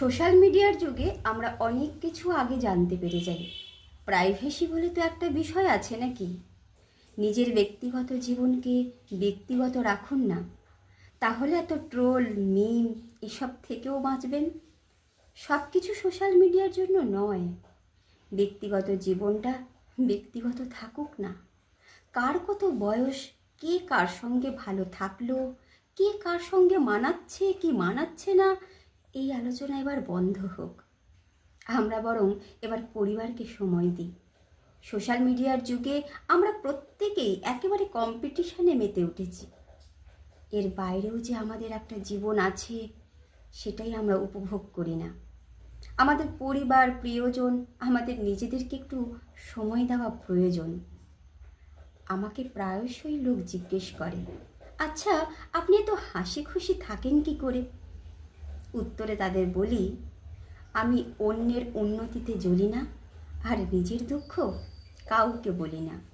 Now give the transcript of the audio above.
Social মিডিয়ার যুগে আমরা অনেক কিছু আগে জানতে পেরে যাই। প্রাইভেসি বলে তো একটা বিষয় আছে নাকি? নিজের ব্যক্তিগত জীবনকে ব্যক্তিগত রাখুন না। তাহলে এত ট্রোল, মিম এসব থেকেও বাঁচবেন। সব কিছু সোশ্যাল মিডিয়ার জন্য নয়। ব্যক্তিগত জীবনটা ব্যক্তিগত থাকুক না। কার কত বয়স, কে কার সঙ্গে ভালো থাকল, কে কার সঙ্গে মানাচ্ছে, কি মানাচ্ছে না এই আলোচনা এবার বন্ধ হোক। আমরা বরং এবার পরিবারকে সময় দিই। সোশ্যাল মিডিয়ার যুগে আমরা প্রত্যেকেই একেবারে কম্পিটিশনে মেতে উঠেছি। এর বাইরেও যে আমাদের একটা জীবন আছে, সেটাই আমরা উপভোগ করি না। আমাদের পরিবার, প্রিয়জন, আমাদের নিজেদেরকে একটু সময় দেওয়া প্রয়োজন। আমাকে প্রায়শই লোক জিজ্ঞেস করে আচ্ছা আপনি এত হাসি খুশি থাকেন কি করে? উত্তরে তাদের বলি আমি অন্যের উন্নতিতে জ্বলি না আর নিজের দুঃখ কাউকে বলি না।